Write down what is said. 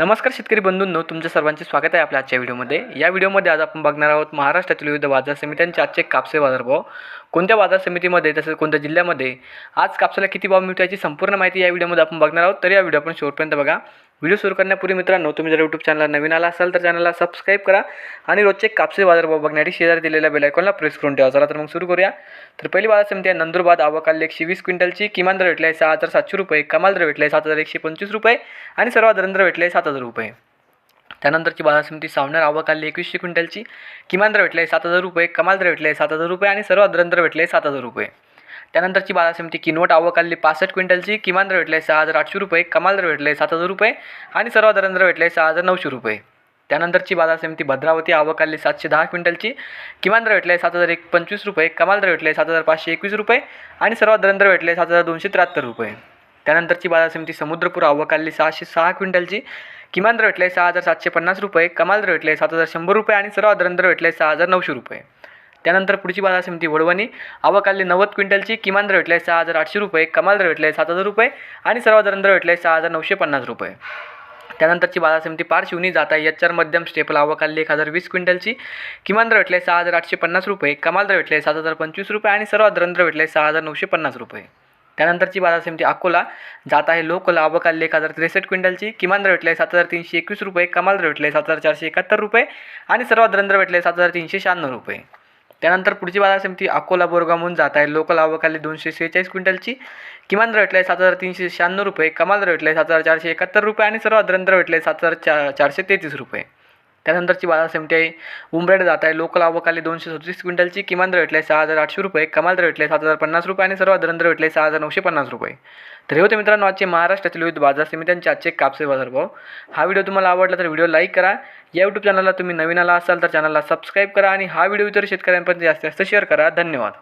नमस्कार शेतकरी बंधूंनो तुमच्या सर्वांचे स्वागत आहे आपल्या आजच्या व्हिडिओमध्ये. या व्हिडिओमध्ये आज आपण बघणार आहोत महाराष्ट्रातील विविध बाजार समित्यांचे आजचे कापसे बाजारभाव. कोणत्या बाजार समितीमध्ये तसेच कोणत्या जिल्ह्यामध्ये? आज कापसाला किती भाव मिळतो याची संपूर्ण माहिती या व्हिडिओमध्ये आपण बघणार आहोत. तर या व्हिडिओ आपण शेवटपर्यंत बघा. व्हिडिओ सुरू करण्यापूर्वी मित्रांनो तुम्ही जर यूट्यूब चॅनलला नवीन आला असाल तर चॅनलला सबस्क्राईब करा आणि रोजचे कापसे बाजारभाव बघण्यासाठी शेजारी दिलेल्या बेलायकॉनला प्रेस करून ठेवा. चला तर मग सुरू करूया. तर पहिली बाजार समिती आहे नंदुरबाद आवकाल एकशे वीस क्विंटलची किमान दर भेटला आहे सहा हजार सातशे रुपये कमाल दर भेटला आहे सात हजार एकशे पंचवीस रुपये आणि सर्वात दर भेटले आहे सात हजार रुपये. त्यानंतरची बाजार समिती सावनेर आवकाल एकवीसशे क्विंटलची किमान दर भेटले सात हजार रुपये कमाल दर भेटले सात हजार रुपये आणि सर्वात दर भेटले सात हजार रुपये. त्यानंतरची बाजार समिती किनवट आवक आली पासष्ट क्विंटलची किमान दर भेटले सहा हजार आठशे रुपये कमाल दर भेटले सात हजार रुपये आणि सर्वात दर भेटले सहा हजार नऊशे रुपये. त्यानंतरची बाजार समिती भद्रावती आवक सातशे दहा क्विंटलची किमान दर भेटले सात हजार एक पंचवीस रुपये कमाल दर भेटले सात हजार पाचशे एकवीस रुपये आणि सर्वात दर भेटले सात हजार दोनशे त्र्याहत्तर रुपये. त्यानंतरची बाजार समिती समुद्रपूर आवक सहाशे सहा क्विंटलची किमान दर भेटले सहा हजार सातशे पन्नास रुपये कमाल दर भेटले सात हजार शंभर रुपये आणि सर्वात दर भेटले सहा हजार नऊशे रुपये. त्यानंतर पुढची बाजार समिती वडवणी. आवक नव्वद क्विंटलची. किमान दर भेटले सहा हजार आठशे रुपये. कमाल दर भेटले सात हजार रुपये. आणि सर्वात दर भेटले सहा हजार नऊशे पन्नास रुपये. त्यानंतरची बाजार समिती पारशिवनी जात. आहे याच्यावर मध्यम स्टेपल आवक आली एक हजार वीस क्विंटलची. किमान दर भेटले सहा हजार आठशे पन्नास रुपये. कमाल दर भेटले सात हजार पंचवीस रुपये. आणि सर्वात दर भेटले सहा हजार नऊशे पन्नास रुपये. त्यानंतरची बाजार समिती अकोला जात आहे लोकल. आवक आली एक हजार त्रेसष्ट क्विंटलची. किमान दर भेटले सात हजार तीनशे एकवीस रुपये. कमाल दर भेटले सात हजार चारशे एकाहत्तर रुपये. आणि सर्वात दर भेटले सात हजार तीनशे शहाण्णव रुपये. त्यानंतर पुढची बाजार समिती अकोला बोरगामहून जात आहे. लोकल आवकाली दोनशे सेहेचाळीस क्विंटलची. किमान दर आहे सात हजार तीनशे शहाण्णव रुपये कमाल दर आहे सात हजार चारशे एकाहत्तर रुपये आणि सर्वात दर भेटले सात हजार चा चारशे तेहतीस रुपये. त्यानंतरची बाजार समिती आहे. उमरेड जात आहे. लोकल आवकाली दोनशे सदतीस क्विंटलची. किमान दर भेटले सहा हजार आठशे रुपये. कमाल दर भेटले सात हजार पन्नास रुपये आणि सर्वात दर भेटले सहा हजार नऊशे पन्नास रुपये. तर हे होते मित्रांनो आजचे महाराष्ट्रातील विविध बाजार समित्यांचे आजचे कापसे बाजारभाव हा व्हिडिओ तुम्हाला आवडला तर व्हिडिओ लाईक करा. या यूट्यूब चॅनलला तुम्ही नवीन आला असाल तर चॅनलला सबस्क्राईब करा आणि हा व्हिडिओ इतर शेतकऱ्यांपर्यंत जास्तीत जास्त शेअर करा. धन्यवाद.